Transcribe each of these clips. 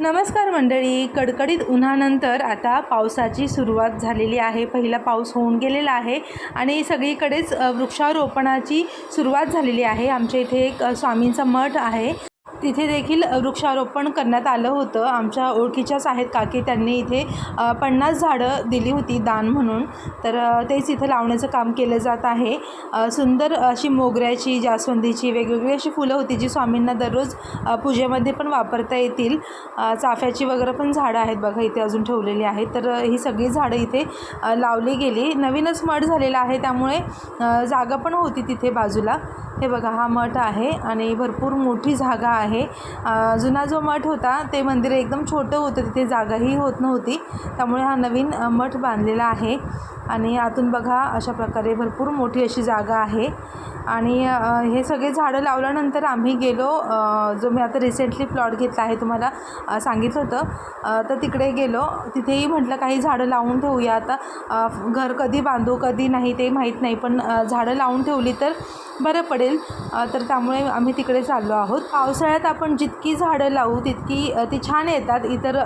नमस्कार मंडळी. कडकडीत उन्हानंतर आता पावसाची सुरुवात झालेली आहे. पहिला पाऊस होऊन गेलेला आहे आणि सगळीकडेच वृक्षारोपणाची सुरुवात झालेली आहे. आमच्या इथे एक स्वामींचा मठ आहे. तिथे देखील वृक्षारोपण करण्यात आलं होतं. आमच्या ओळखीच्याच आहेत काकी. त्यांनी इथे पन्नास झाडं दिली होती दान म्हणून. तर तेच इथं लावण्याचं काम केलं जात आहे. सुंदर अशी मोगऱ्याची जास्वंदीची वेगवेगळी अशी फुलं होती जी स्वामींना दररोज पूजेमध्ये पण वापरता येतील. चाफ्याची वगैरे पण झाडं आहेत बघा इथे अजून ठेवलेली आहेत. तर ही सगळी झाडं इथे लावली गेली. नवीनच मठ झालेला आहे. त्यामुळे जागा पण होती तिथे बाजूला. हे बघा हा मठ आहे आणि भरपूर मोठी जागा आहे. आहे. जुना जो मठ होता ते मंदिर एकदम छोटं होतं. तिथे जागाही होत नव्हती. त्यामुळे हा नवीन मठ बांधलेला आहे. आणि आतून बघा अशा प्रकारे भरपूर मोठी अशी जागा आहे. आणि हे सगळे झाडं लावल्यानंतर आम्ही गेलो. जो मी आता रिसेंटली प्लॉट घेतला आहे तुम्हाला सांगितलं होतं. तर तिकडे गेलो. तिथेही म्हटलं काही झाडं लावून ठेवूया. आता घर कधी बांधू कधी नाही ते माहीत नाही. पण झाडं लावून ठेवली तर बरं पडेल. तर त्यामुळे आम्ही तिकडे चाललो आहोत. पावसाळ्यात आपण जितकी झाडं लावू तितकी ती छान येतात इतर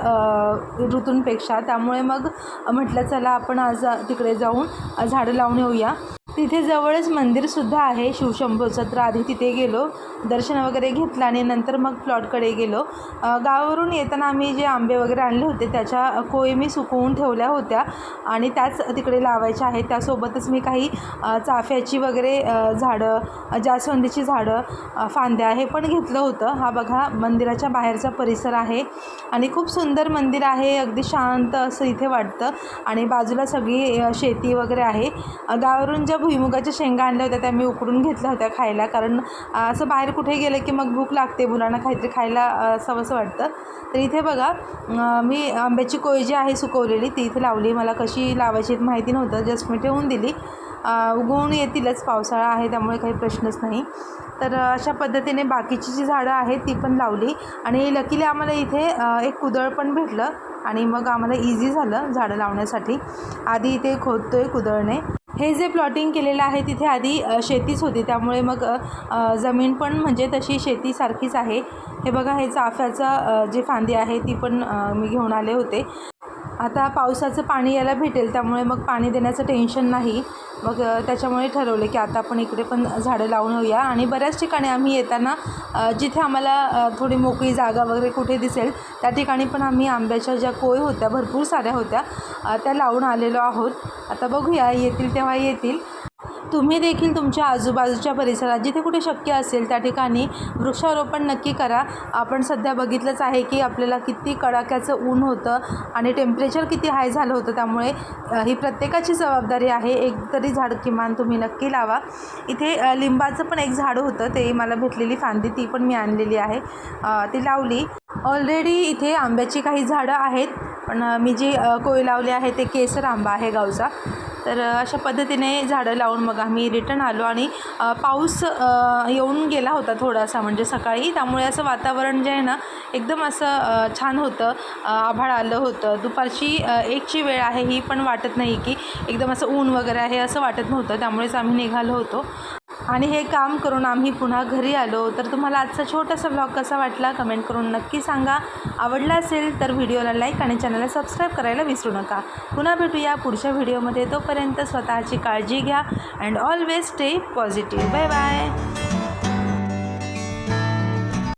ऋतूंपेक्षा. त्यामुळे मग म्हटलं चला आपण आज तिकडे जाऊन झाडं लावून येऊया. तिथे जवळच मंदिरसुद्धा आहे. शिवशंभूचं तर आधी तिथे गेलो. दर्शन वगैरे घेतलं आणि नंतर मग प्लॉटकडे गेलो. गावावरून येताना आम्ही जे आंबे वगैरे आणले होते त्याच्या कोय मी सुकवून ठेवल्या होत्या आणि त्याच तिकडे लावायच्या आहेत. त्यासोबतच मी काही चाफ्याची वगैरे झाडं जास्वंदीची झाडं फांद्या हे पण घेतलं होतं. हा बघा मंदिराच्या बाहेरचा परिसर आहे आणि खूप सुंदर मंदिर आहे. अगदी शांत असं इथे वाटतं आणि बाजूला सगळी शेती वगैरे आहे. गावावरून ज्या भुईमुगाच्या शेंगा आणल्या होत्या त्या मी उकडून घेतल्या होत्या खायला. कारण असं बाहेर कुठे गेलं की मग भूक लागते मुलांना काहीतरी खायला अ, असं वाटतं. तर इथे बघा मी आंब्याची कोय जी आहे सुकवलेली ती इथे लावली. मला कशी लावायची माहिती नव्हतं जस्ट मी ठेवून दिली. उगवून येतीलच पावसाळा आहे त्यामुळे काही प्रश्नच नाही. तर अशा पद्धतीने बाकीची जी झाडं आहेत ती पण लावली. आणि लकीली आम्हाला इथे एक कुदळ पण भेटलं. आणि मग आम्हाला इझी झालं झाडं लावण्यासाठी. आधी इथे खोदतो आहे कुदळने हे जे प्लॉटिंग केलेलं आहे तिथे आधी शेतीच होती. त्यामुळे मग जमीन पण म्हणजे तशी शेतीसारखीच आहे. हे बघा हे चाफ्याचं जी फांदी आहे ती पण मी घेऊन आले होते. आता पावसाचं पाणी याला भेटेल त्यामुळे मग पाणी देण्याचं टेन्शन नाही. मग त्याच्यामुळे ठरवलं की आता आपण इकडे पण झाडं लावून होऊया आणि बऱ्याच ठिकाणी आम्ही येताना जिथे आम्हाला थोडी मोकळी जागा वगैरे कुठे दिसेल त्या ठिकाणी पण आम्ही आंब्याच्या ज्या कोय होत्या भरपूर साऱ्या होत्या त्या लावून आलेलो आहोत. आता बघूया येतील तेव्हा येतील. तुम्ही देखील तुमच्या आजूबाजूच्या परिसरात जिथे कुठे शक्य असेल त्या ठिकाणी वृक्षारोपण नक्की करा. आपण सध्या बघितलंच आहे की आपल्याला किती कडाक्याचं ऊन होतं आणि टेम्परेचर किती हाय झालं होतं. त्यामुळे ही प्रत्येकाची जबाबदारी आहे. एक तरी झाड किमान तुम्ही नक्की लावा. इथे लिंबाचं पण एक झाड होतं. ते मला भेटलेली फांदी ती पण मी आणलेली आहे. ती लावली. ऑलरेडी इथे आंब्याची काही झाडं आहेत. पण मी जी कोय लावली आहे ते केसर आंबा आहे गावचा. तर अशा पद्धतीने झाडं लावून मग आम्ही रिटर्न आलो आणि पाऊस येऊन गेला होता थोडासा म्हणजे सकाळी. त्यामुळे असं वातावरण जे आहे ना एकदम असं छान होतं. आभाळ आलं होतं. दुपारची एकची वेळ आहे ही पण वाटत नाही की एकदम असं ऊन वगैरे आहे असं वाटत नव्हतं. त्यामुळेच आम्ही निघालो होतो. आणि हे काम करून आम्ही पुन्हा घरी आलो. तर तुम्हाला आजचा छोटासा ब्लॉग कसा वाटला कमेंट करून नक्की सांगा. आवडला असेल तर व्हिडिओला लाईक आणि चॅनलला सबस्क्राईब करायला विसरू नका. पुन्हा भेटूया पुढच्या व्हिडिओमध्ये तोपर्यंत स्वतःची काळजी घ्या and always stay positive bye bye